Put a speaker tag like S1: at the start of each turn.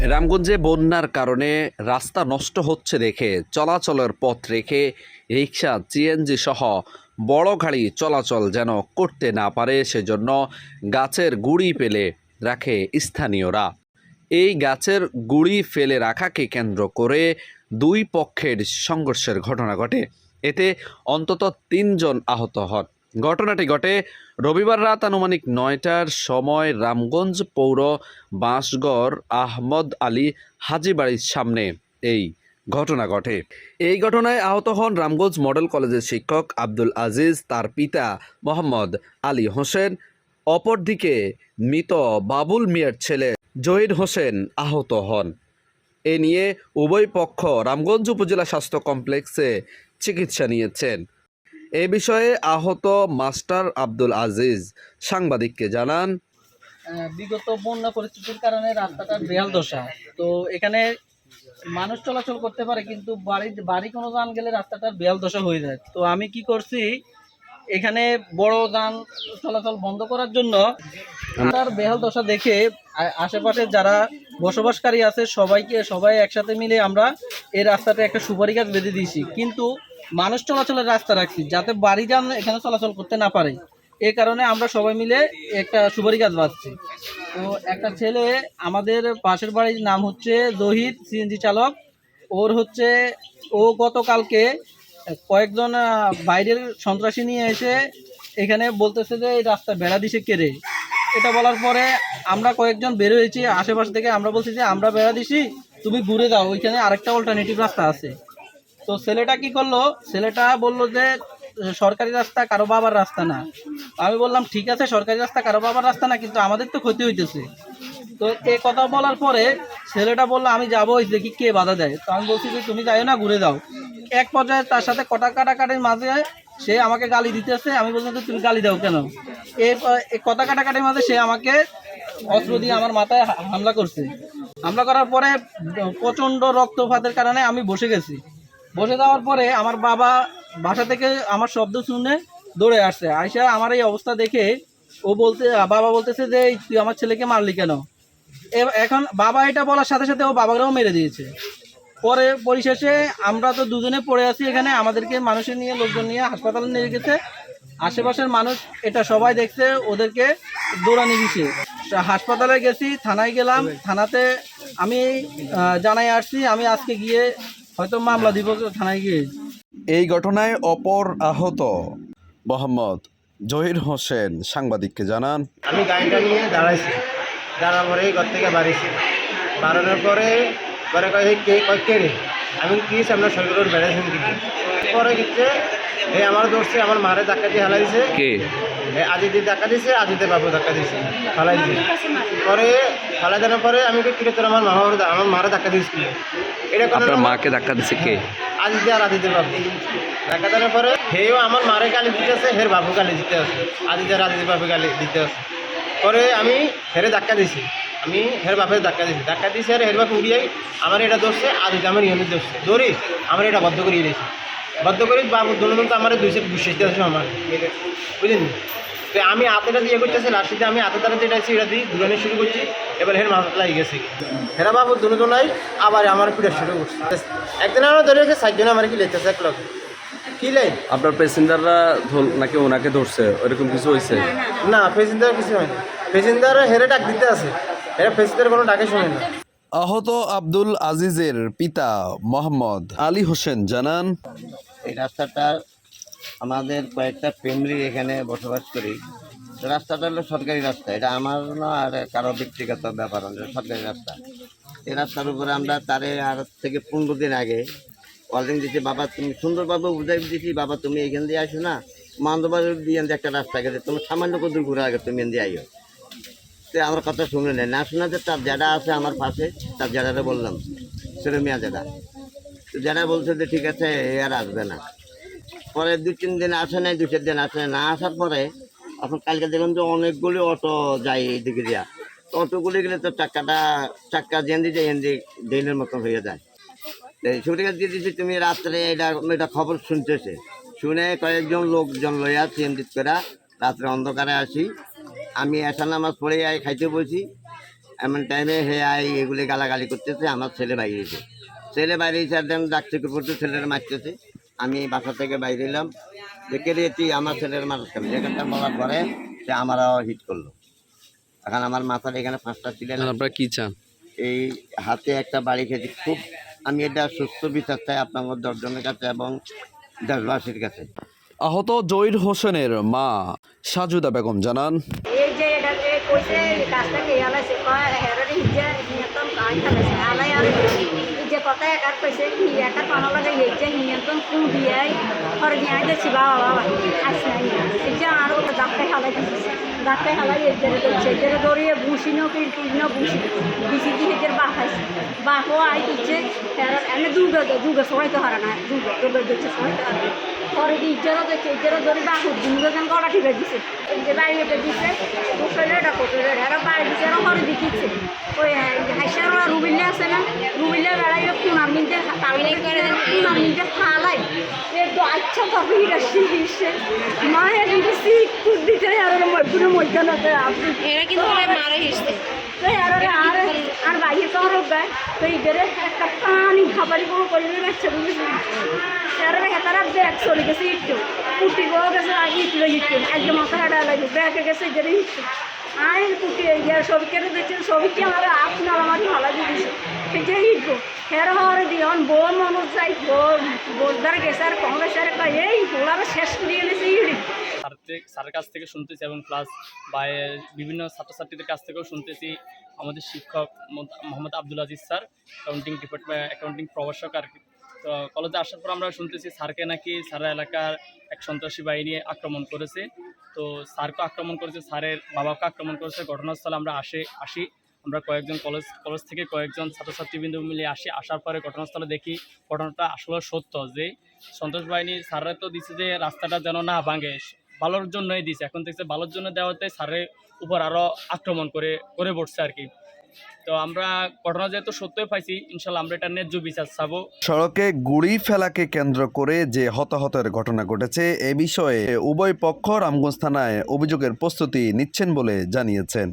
S1: রামগঞ্জে বন্যার কারণে রাস্তা নষ্ট হচ্ছে দেখে চলাচলের পথ রেখে রিক্সা, সিএনজি সহ বড় গাড়ি চলাচল যেন করতে না পারে, সেজন্য গাছের গুড়ি ফেলে রাখে স্থানীয়রা। এই গাছের গুড়ি ফেলে রাখাকে কেন্দ্র করে দুই পক্ষের সংঘর্ষের ঘটনা ঘটে। এতে অন্তত তিনজন আহত হন। ঘটনাটি ঘটে রবিবার রাত আনুমানিক নয়টার সময় রামগঞ্জ পৌর বাঁশগড় আহমদ আলী হাজিবাড়ির সামনে এই ঘটনা ঘটে। এই ঘটনায় আহত হন রামগঞ্জ মডেল কলেজের শিক্ষক আব্দুল আজিজ, তার পিতা মোহাম্মদ আলী হোসেন, অপরদিকে মৃত বাবুল মিয়ার ছেলে জহির হোসেন আহত হন। এ নিয়ে উভয় পক্ষ রামগঞ্জ উপজেলা স্বাস্থ্য কমপ্লেক্সে চিকিৎসা নিয়েছেন। এ বিষয়ে আহত মাস্টার আব্দুল আজিজ সাংবাদিককে জানান।
S2: বিগত বন্যা পরিস্থিতির কারণে রাস্তাটার বেহাল দশা। তো এখানে মানুষ চলাচল করতে পারে, কিন্তু বাড়ি বাড়ি কোনো যান গেলে রাস্তাটার বেহাল দশা হয়ে যায়। তো আমি কি করছি, এখানে বড় যান চলাচল বন্ধ করার জন্য তার বেহাল দশা দেখে আশেপাশে যারা বসবাসকারী আছে, সবাইকে সবাই একসাথে মিলে আমরা এই রাস্তাটা একটা সুপারি গাছ বেঁধে দিয়েছি। কিন্তু মানুষ চলাচলের রাস্তা রাখছি, যাতে বাড়ি যান এখানে চলাচল করতে না পারে। এ কারণে আমরা সবাই মিলে একটা সুপারি গাছ বাঁধছি। তো একটা ছেলে, আমাদের পাশের বাড়ির নাম হচ্ছে জহিদ সিএনজি চালক। ওর হচ্ছে, ও গতকালকে কয়েকজন বাইরের সন্ত্রাসী নিয়ে এসে এখানে বলতেছে যে, এই রাস্তা বেড়া দিছে কেড়ে এটা বলার পরে আমরা কয়েকজন বের হয়েছি, আশেপাশ থেকে আমরা বলছি যে, আমরা বেড়া দিছি, তুমি ঘুরে যাও ওইখানে আরেকটা অল্টারনেটিভ রাস্তা আছে। তো ছেলেটা কি করল? ছেলেটা বলল যে, সরকারি রাস্তা কারও বাবার রাস্তা না। আমি বললাম, ঠিক আছে, সরকারি রাস্তা কারও বাবার রাস্তা না, কিন্তু আমাদের তো ক্ষতি হইতেছে। তো এই কথা বলার পরে ছেলেটা বলল, আমি যাব ওই দেখি কে বাধা দেয়। তো আমি বলছি যে, তুমি যাইও না, ঘুরে যাও। এক পর্যায়ে তার সাথে কটা কাটাকাটির মাঝে সে আমাকে গালি দিতেছে। আমি বললাম যে তুমি গালি দাও কেন? এই কথা কাটাকাটির মাঝে সে আমাকে অস্ত্র দিয়ে আমার মাথায় হামলা করছে। হামলা করার পরে প্রচণ্ড রক্তপাতের কারণে আমি বসে গেছি। বসে যাওয়ার পরে আমার বাবা বাসা থেকে আমার শব্দ শুনে দৌড়ে আসছে। আইসা আমার এই অবস্থা দেখে ও বলতে, বাবা বলতেছে যে, "এই তুই আমার ছেলেকে মারলি কেন? এখন বাবা এটা বলার সাথে সাথে ও বাবাকেও মেরে দিয়েছে। পরে পরিশেষে আমরা তো দুজনে পড়ে আছি এখানে, আমাদেরকে মানুষের নিয়ে, লোকজন নিয়ে হাসপাতালে নিয়ে গেছে। আশেপাশের মানুষ এটা সবাই দেখছে, ওদেরকে দৌড়ানি তা হাসপাতালে গেছি, থানায় গেলাম, থানাতে আমি জানাই আসছি, আমি আজকে গিয়ে হয়তো মামলা দিব থানায় গিয়ে।
S1: এই ঘটনায় অপর আহত মোহাম্মদ জহির হোসেন সাংবাদিককে জানান।
S3: আমি গাড়িটা নিয়ে দাঁড়াইছি। দাঁড়া পরে ঘর থেকে বাড়িছি। বাড়ানোর পরে ঘরে কয়েক কে কয় কে রে? আমি কি আমরা সরকারের বেড়াইছেন কি? পরে গেছে এই আমার ধরছে আমার মারে ধাক্কা দিয়ে হালাই দিছে।
S1: কে?
S3: আজিতে ধাক্কা দিছে আজিতে বাবু ধাক্কা দিছে। ফালাই দিছে। পরে ফালাই দেওয়ার পরে আমি কি কিরে তোর আমার মামা আমার মারে ধাক্কা দিয়েছিল এটা
S1: আপনার মাকে ধাক্কা দিছে কে?
S3: আজি আজিতে আর আজিতে বাবু ধাক্কা দেওয়ার পরে হেও আমার মারে গালি দিতে আছে হের বাবু গালি দিতে আছে। আজিতে আর আজিতে বাবু গালি দিতে আছে। পরে আমি হেরে ধাক্কা দিছি। আমি হের বাপের ধাক্কা দিয়েছি। ধাক্কা দিছি আর হের বাপ উড়িয়াই আমার এটা ধরছে আর আজিতে আমার ইয়নের ধরছে। ধরি আমার এটা বদ্ধ করিয়ে দিয়েছি। বদ্ধ করে বাবু দুজন তো আমার দুইশো বিশ্বাস আছে আমার। বুঝলেন? তো আমি হাতেটা দিয়ে করতেছি লাস্টিতে আমি হাতে দ্বারা যেটা আছে এটা দিয়ে দূরানি শুরু করছি এবার হের মাথা লাগে গেছে। হেরা বাবু দুজনাই আবার আমার পিঠা শুরু করছে। একদিন আমার ধরে রেখে সাতজন আমার কি লেগেছে এক লোক কি লাইন
S1: আপনার প্যাসেঞ্জাররা নাকি ওনাকে ধরছে ওরকম কিছু হয়েছে
S3: না প্যাসেঞ্জার কিছু হয় না প্যাসেঞ্জার হেরে ডাক দিতে আছে। হেরা প্যাসেঞ্জার কোনো ডাকে শোনে না।
S1: আহত আব্দুল আজিজের পিতা মোহাম্মদ আলী হোসেন জানান
S4: এই রাস্তাটা আমাদের কয়েকটা ফ্যামিলি এখানে বসবাস করি। রাস্তাটা হলো সরকারি রাস্তা। এটা আমার না আর কারও ব্যক্তিগত ব্যাপার না, সরকারি রাস্তা। এই রাস্তার উপরে আমরা তারে আর থেকে পনেরো দিন আগে কলিং দিচ্ছি বাবা তুমি সুন্দরভাবে বুঝাই দিচ্ছি বাবা তুমি এখান দিয়ে আসো না। মান্দবাজার দিয়ে একটা রাস্তা গেছে তুমি সামান্য কত ঘুরে আগে তুমি এখান দিয়ে আইও। তো আমার কথা শুনে নেই না শোনাতে তার জায়গা আছে আমার পাশে, তার জায়গাটা বললাম ছেলে মেয়া জায়গা তো যারা বলছে যে, ঠিক আছে আর আসবে না। পরে দু তিন দিন আসে নাই দু চার দিন আসে। না আসার পরে, এখন কালকে দেখলাম যে অনেকগুলি অটো যায় এইদিকে দিয়া। তো অটোগুলি গেলে তো চাক্কাটা, চাক্কা জেন্দি যে এন্দি ড্রেনের মতো হয়ে যায়। ছুটিকে দিয়ে দিচ্ছি তুমি রাত্রে এটা এটা খবর শুনতেছে। শুনে কয়েকজন লোকজন লইয়া চেন্দিত করা রাত্রে অন্ধকারে আসি। আমি এসা নামাজ পড়ে আই খাইতে বলছি এমন টাইমে হে আই এগুলি গালাগালি করতেছে আমার ছেলে বাইরে এসে। ছেলে বাইরে এসে একদম ডাকছে পড়তে ছেলেরা মারতেছে। আমি বাসা থেকে বাইরে এলাম। দেখে দিয়েছি আমার ছেলের মানুষ কেন যেখানটা বলার পরে সে আমারও হিট করল। এখন আমার মাথার এখানে পাঁচটা ছিলেন
S1: আপনারা কি চান?
S4: এই হাতে একটা বাড়ি খেয়েছি। খুব আমি এটা সুস্থ বিচার চাই আপনার দশজনের কাছে এবং দেশবাসীর কাছে।
S1: আহত জহির হোসেনের মা সাজুদা বেগম জানান।
S5: এই যে এটা যে কইছে কাজটা কে আলাইছে কয়, হেরে হিজে নিয়ন্ত্রণ কাই খালাইছে আলাই আর এই যে কথা একার কইছে, কি একা কানা লাগে যে নিয়ন্ত্রণ কোন দিয়াই, হর দিয়াই দেখছি বাবা আস নাই। যে আর ডাক্তার হালাই দিছে ডাক্তার হালাই এই যে দেখছে এই যে দরিয়ে বুসিনো কি কিনো বুসি বিসি দি হেজের বাহ খাইছে বাহ আই দিচ্ছে, হেরে এনে দুগা দুগা সবাই তো হারা না দুগা দুগা দিচ্ছে সবাই তো হারা পরে ইজ্জত দেখছে ইজ্জত ধরে বাহ দুগা কেন গলা ঠিক দিছে। যে বাড়ি এটা দিছে কোটলে এটা এরা বাড়ি দিছে এরা ঘরে দিচ্ছে ওই হাইসার রুবিল্লা আছে না? রুবিল্লা বেড়াই কুনার নিতে তামিলে করে কুনার নিতে হালাই এ আচ্ছা তবে এটা শিখিছে মায়ের নিতে শিখ দিতে আর মধ্যে মধ্যে না আপনি
S6: এরা কিন্তু মারা হিসছে
S5: তো আর আর আর বাইরে তো রোগ গায় তো ইদের একটা পানি খাবারই কোনো করিলে বাচ্চা গুলো এরা হেতারা ব্যাগ চলে গেছে একটু কুটি গো গেছে আগে একটু একটু আজকে মাথা হাঁটা লাগে ব্যাগে গেছে ইদের। একটু আয় কুটি ইয়ার সবই কেটে দিচ্ছেন সবই কি আমার আপনার আমার ভালো দিয়েছে যে ইটবো হের হওয়ার দিয়ন বোন মানুষ যাই বোন বোনদার গেছে আর কংগ্রেস আর শেষ দিয়ে গেছে ইড়ি
S7: স্যারের কাছ থেকে শুনতেছি এবং প্লাস বা বিভিন্ন ছাত্রছাত্রীদের কাছ থেকেও শুনতেছি আমাদের শিক্ষক Mohammad- Mohammad Abdul Aziz sir accounting department accounting প্রভাষক আর কি। তো কলেজে আসার পর আমরা শুনতেছি স্যারকে নাকি সারা এলাকার এক সন্ত্রাসী বাহিনী আক্রমণ করেছে। তো স্যারকে আক্রমণ করেছে, স্যারের বাবাকে আক্রমণ করেছে। ঘটনাস্থলে আমরা আসে, আসি। আমরা কয়েকজন কলেজ কলেজ থেকে কয়েকজন ছাত্রছাত্রীবৃন্দ মিলে আসি। আসার পরে ঘটনাস্থলে দেখি ঘটনাটা আসলে সত্য যে সন্ত্রাস বাহিনী স্যাররা তো দিচ্ছে যে রাস্তাটা যেন না ভাঙে। ভালোর জন্যই দিছে। এখন দেখছে ভালোর জন্য দেওয়াতে স্যারের উপর আরও আক্রমণ করে করে পড়ছে আর কি। তো আমরা ঘটনা যেহেতু সত্যই পাইছি, ইনশাল্লাহ আমরা এটা ন্যায্য বিচার চাবো।
S1: সড়কে গুড়ি ফেলাকে কেন্দ্র করে যে হতাহতের ঘটনা ঘটেছে, এ বিষয়ে উভয় পক্ষ রামগঞ্জ থানায় অভিযোগের প্রস্তুতি নিচ্ছেন বলে জানিয়েছেন।